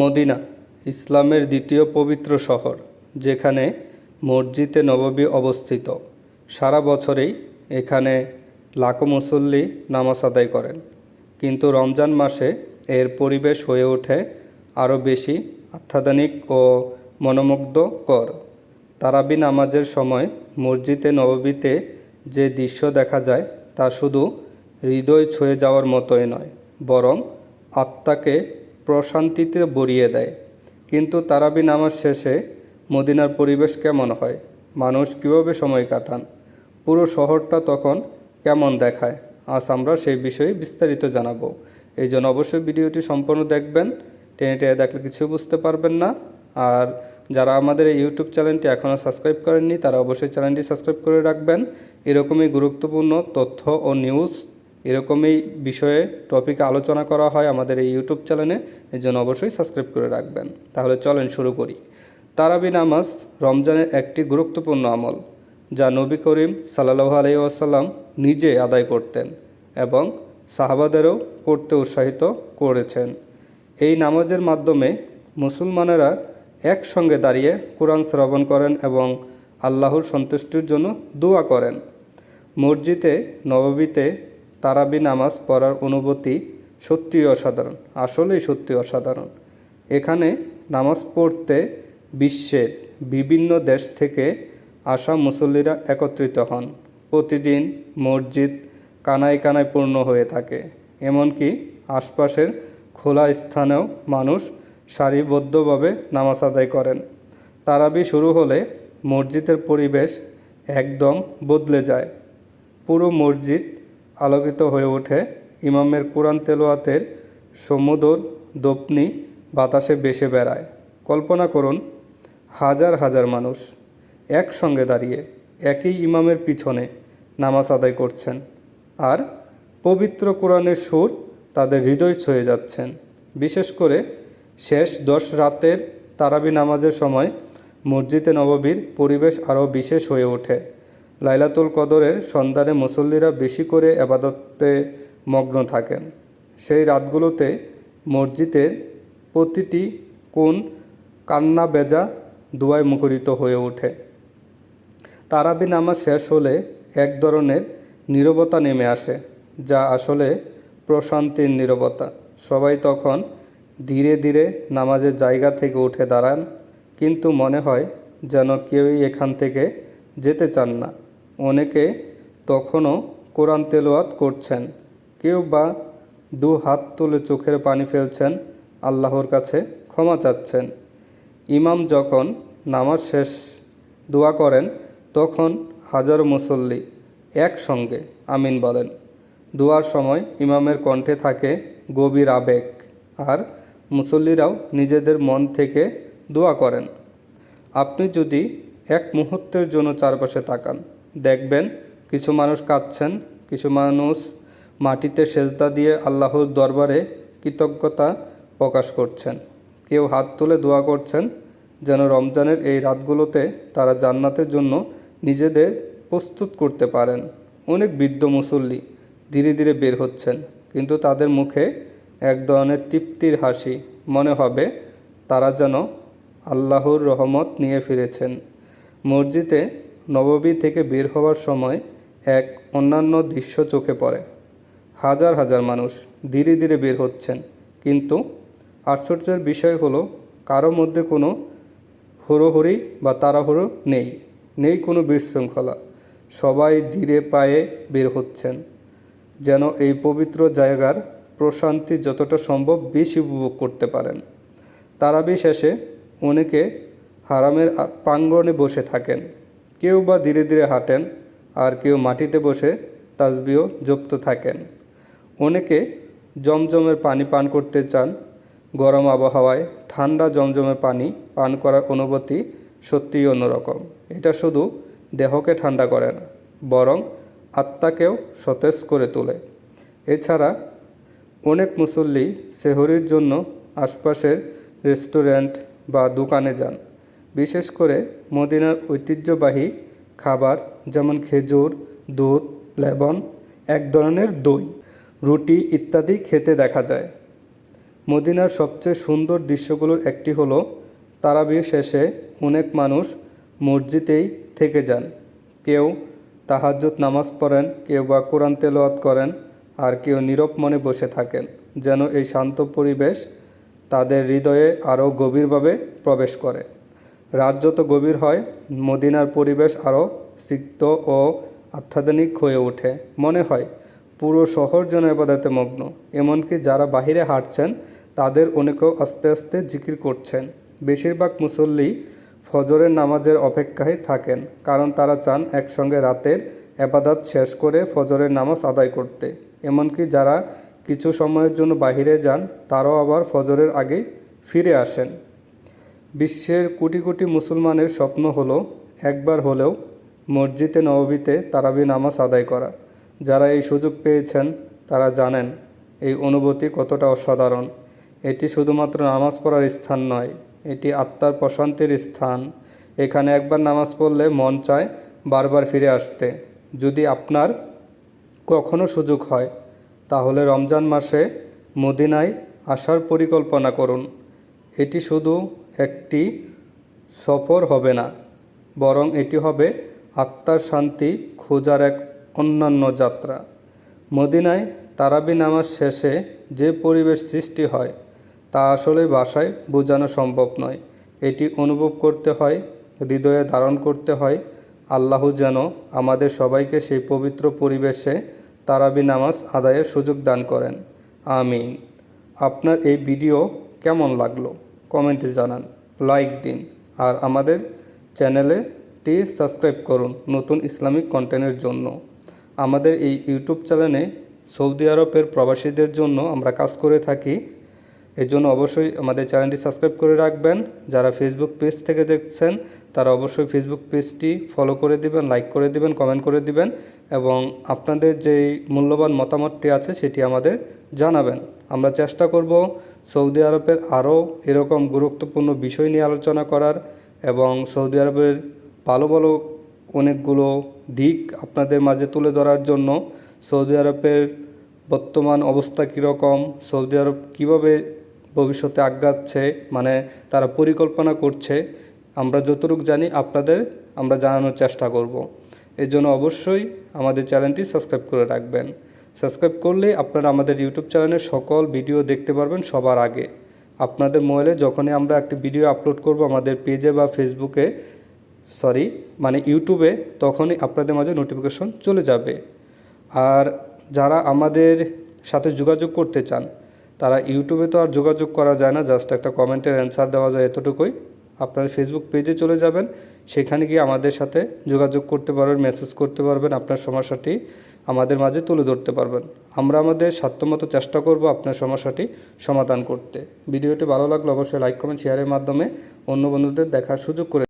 Medina, ইসলামের দ্বিতীয় পবিত্র শহর, যেখানে মসজিদে নববী অবস্থিত। সারা বছরেই এখানে লাখো মুসল্লি নামাজ আদায় করেন। কিন্তু রমজান মাসে এর পরিবেশ হয়ে ওঠে আরও বেশি আত্মাদানিক ও মনোমুগ্ধকর। তারাবি নামাজের সময় মসজিদে নববীতে যে দৃশ্য দেখা যায় তা শুধু হৃদয় ছুঁয়ে যাওয়ার মতোই নয়, বরং আত্মাকে প্রশান্তিতে ভরিয়ে দেয়। কিন্তু তারাবি নামাজ শেষে মদিনার পরিবেশ কেমন হয়? মানুষ কীভাবে সময় কাটান? পুরো শহরটা তখন কেমন দেখায়? আজ আমরা সেই বিষয়ে বিস্তারিত জানাব। এই জন্য অবশ্যই ভিডিওটি সম্পূর্ণ দেখবেন। টেনে টেনে দেখলে কিছু বুঝতে পারবেন না। আর যারা আমাদের এই ইউটিউব চ্যানেলটি এখনও সাবস্ক্রাইব করেননি, তারা অবশ্যই চ্যানেলটি সাবস্ক্রাইব করে রাখবেন। এরকমই গুরুত্বপূর্ণ তথ্য ও নিউজ এরকমই বিষয়ে টপিকে আলোচনা করা হয় আমাদের এই ইউটিউব চ্যানেলে এই জন্য অবশ্যই সাবস্ক্রাইব করে রাখবেন। তাহলে চলেন শুরু করি। তারাবি নামাজ রমজানের একটি গুরুত্বপূর্ণ আমল, যা নবী করিম সাল্লাহ আলাই আসাল্লাম নিজে আদায় করতেন এবং সাহাবাদেরও করতে উৎসাহিত করেছেন। এই নামাজের মাধ্যমে মুসলমানেরা একসঙ্গে দাঁড়িয়ে কোরআন শ্রবণ করেন এবং আল্লাহর সন্তুষ্টির জন্য দোয়া করেন। মসজিদে, নববীতে তারাবি নামাজ পড়ার অনুভূতি সত্যিই অসাধারণ, আসলেই সত্যি অসাধারণ। এখানে নামাজ পড়তে বিশ্বের বিভিন্ন দেশ থেকে আসা মুসল্লিরা একত্রিত হন। প্রতিদিন মসজিদ কানায় কানায় পূর্ণ হয়ে থাকে, এমনকি আশপাশের খোলা স্থানেও মানুষ সারিবদ্ধভাবে নামাজ আদায় করেন। তারাবি শুরু হলে মসজিদের পরিবেশ একদম বদলে যায়। পুরো মসজিদ আলোকিত হয়ে ওঠে। ইমামের কোরআন তেলোয়াতের সমুদর দপনি বাতাসে বেসে বেড়ায়। কল্পনা করুন, হাজার হাজার মানুষ একসঙ্গে দাঁড়িয়ে একই ইমামের পিছনে নামাজ আদায় করছেন আর পবিত্র কোরআনের সুর তাদের হৃদয় ছুঁয়ে যাচ্ছেন। বিশেষ করে শেষ দশ রাতের তারাবি নামাজের সময় মসজিদে নববীর পরিবেশ আরও বিশেষ হয়ে ওঠে। লাইলাতুল কদরের সন্ধানে মুসল্লিরা বেশি করে আবাদতে মগ্ন থাকেন। সেই রাতগুলোতে মসজিদের প্রতিটি কোণ কান্না বেজা দুয়ায় মুখরিত হয়ে ওঠে। তারাবি নামাজ শেষ হলে এক ধরনের নীরবতা নেমে আসে, যা আসলে প্রশান্তির নীরবতা। সবাই তখন ধীরে ধীরে নামাজের জায়গা থেকে উঠে দাঁড়ান, কিন্তু মনে হয় যেন কেউই এখান থেকে যেতে চান না। অনেকে তখনও কোরআন তেলোয়াত করছেন। কেউ বা দু হাত তুলে চোখের পানি ফেলছেন, আল্লাহর কাছে ক্ষমা চাচ্ছেন। ইমাম যখন নামাজ শেষ দোয়া করেন, তখন হাজারো মুসল্লি একসঙ্গে আমিন বলেন। দোয়ার সময় ইমামের কণ্ঠে থাকে গভীর আবেগ আর মুসল্লিরাও নিজেদের মন থেকে দোয়া করেন। আপনি যদি এক মুহূর্তের জন্য চারপাশে তাকান দেখবেন, কিছু মানুষ কাঁদছেন, কিছু মানুষ মাটিতে সেজদা দিয়ে আল্লাহর দরবারে কৃতজ্ঞতা প্রকাশ করছেন। কেউ হাত তুলে দোয়া করছেন যেন রমজানের এই রাতগুলোতে তারা জান্নাতের জন্য নিজেদের প্রস্তুত করতে পারেন। অনেক বৃদ্ধ মুসল্লি ধীরে ধীরে বের হচ্ছেন, কিন্তু তাদের মুখে এক ধরনের তৃপ্তির হাসি। মনে হবে তারা যেন আল্লাহর রহমত নিয়ে ফিরেছেন। মসজিদে নববী থেকে বের হওয়ার সময় এক অন্যান্য দৃশ্য চোখে পড়ে। হাজার হাজার মানুষ ধীরে ধীরে বের হচ্ছেন। কিন্তু আশ্চর্যের বিষয় হলো, কারও মধ্যে কোনো হুড়োহুড়ি বা তাড়াহুড়ো নেই নেই কোনো বিশৃঙ্খলা। সবাই ধীরে পায়ে বের হচ্ছেন। যেন এই পবিত্র জায়গার প্রশান্তি যতটা সম্ভব বেশি উপভোগ করতে পারেন। তারাবি শেষে অনেকে হারামের প্রাঙ্গণে বসে থাকেন। কেউ বা ধীরে ধীরে হাঁটেন আর কেউ মাটিতে বসে তাসবিও যুক্ত থাকেন। অনেকে জমজমের পানি পান করতে চান। গরম আবহাওয়ায় ঠান্ডা জমজমের পানি পান করার অনুভূতি সত্যিই অন্যরকম। এটা শুধু দেহকে ঠান্ডা করে না, বরং আত্মাকেও সতেজ করে তোলে। এছাড়া অনেক মুসল্লি সেহরির জন্য আশপাশের রেস্টুরেন্ট বা দোকানে যান। বিশেষ করে মদিনার ঐতিহ্যবাহী খাবার যেমন খেজুর, দুধ, লেবন, এক ধরনের দই, রুটি ইত্যাদি খেতে দেখা যায়। মদিনার সবচেয়ে সুন্দর দৃশ্যগুলোর একটি হলো তারাবি শেষে অনেক মানুষ মসজিদেই থেকে যান। কেউ তাহাজ্জুদ নামাজ পড়েন, কেউ বা কোরআন তেলাওয়াত করেন, আর কেউ নীরব মনে বসে থাকেন, যেন এই শান্ত পরিবেশ তাদের হৃদয়ে আরও গভীরভাবে প্রবেশ করে। রাত যত গভীর হয়, মদিনার পরিবেশ আরও সিক্ত ও আত্মাধুনিক হয়ে ওঠে। মনে হয়, পুরো শহর যেন এবাদাতে মগ্ন, এমনকি যারা বাহিরে হাঁটছেন, তাদের অনেকেও আস্তে আস্তে জিকির করছেন। বেশিরভাগ মুসল্লি ফজরের নামাজের অপেক্ষায় থাকেন, কারণ তারা চান একসঙ্গে রাতের এবাদাত শেষ করে ফজরের নামাজ আদায় করতে। এমনকি যারা কিছু সময়ের জন্য বাহিরে যান, তারাও আবার ফজরের আগে ফিরে আসেন। বিশ্বের কোটি কোটি মুসলমানের স্বপ্ন হলো, একবার হলেও মসজিদে নববীতে তারাবি নামাজ আদায় করা। যারা এই সুযোগ পেয়েছেন, তারা জানেন এই অনুভূতি কতটা অসাধারণ। এটি শুধুমাত্র নামাজ পড়ার স্থান নয়, এটি আত্মার প্রশান্তির স্থান। এখানে একবার নামাজ পড়লে মন চায় বারবার ফিরে আসতে। যদি আপনার কখনো সুযোগ হয়, তাহলে রমজান মাসে মদিনায় আসার পরিকল্পনা করুন। এটি শুধু একটি সফর হবে না, বরং এটি হবে আত্মার শান্তি খোঁজার এক অন্যান্য যাত্রা। মদিনায় তারাবি নামাজ শেষে যে পরিবেশ সৃষ্টি হয়, তা আসলে ভাষায় বোঝানো সম্ভব নয়। এটি অনুভব করতে হয়, হৃদয়ে ধারণ করতে হয়, আল্লাহ যেন আমাদের সবাইকে সেই পবিত্র পরিবেশে তারাবি নামাজ আদায়ের সুযোগ দান করেন। আমিন। আপনার এই ভিডিও কেমন লাগল? কমেন্টে জানান। লাইক দিন। আর আমাদের চ্যানেলে টি সাবস্ক্রাইব করুন নতুন ইসলামিক কন্টেন্টের জন্য। আমাদের এই ইউটিউব চ্যানেলে সৌদি আরবের প্রবাসীদের জন্য আমরা কাজ করে থাকি এর জন্য অবশ্যই আমাদের চ্যানেলটি সাবস্ক্রাইব করে রাখবেন। যারা ফেসবুক পেজ থেকে দেখছেন, তারা অবশ্যই ফেসবুক পেজটি ফলো করে দিবেন লাইক করে দিবেন কমেন্ট করে দিবেন এবং আপনাদের যেই মূল্যবান মতামতটি আছে সেটি আমাদের জানাবেন। আমরা চেষ্টা করব সৌদি আরবের আরও এরকম গুরুত্বপূর্ণ বিষয় নিয়ে আলোচনা করার এবং সৌদি আরবের ভালো ভালো অনেকগুলো দিক আপনাদের মাঝে তুলে ধরার জন্য সৌদি আরবের বর্তমান অবস্থা কীরকম, সৌদি আরব কীভাবে ভবিষ্যতে আগাচ্ছে মানে তারা পরিকল্পনা করছে, আমরা যতটুকু জানি আপনাদের আমরা জানানোর চেষ্টা করব। এর জন্য অবশ্যই আমাদের চ্যানেলটি সাবস্ক্রাইব করে রাখবেন। সাবস্ক্রাইব করলে আপনারা আমাদের ইউটিউব চ্যানেলের সকল ভিডিও দেখতে পারবেন সবার আগে। আপনাদের মোবাইলে যখনই আমরা একটি ভিডিও আপলোড করব আমাদের পেজে বা ফেসবুকে, সরি মানে ইউটিউবে, তখনই আপনাদের মাঝে নোটিফিকেশন চলে যাবে। আর যারা আমাদের সাথে যোগাযোগ করতে চান তারা ইউটিউবে তো আর যোগাযোগ করা যায় না জাস্ট একটা কমেন্টের অ্যান্সার দেওয়া যায় এতটুকুই। আপনার ফেসবুক পেজে চলে যাবেন, সেখানে গিয়ে আমাদের সাথে যোগাযোগ করতে পারবেন মেসেজ করতে পারবেন, আপনার সমস্যাটি আমাদের মাঝে তুলে ধরতে পারবেন। আমরা আমাদের সাধ্যমতো চেষ্টা করব আপনার সমস্যাটি সমাধান করতে। ভিডিওটি ভালো লাগলে অবশ্যই লাইক কমেন্ট শেয়ারের মাধ্যমে অন্য বন্ধুদের দেখার সুযোগ করে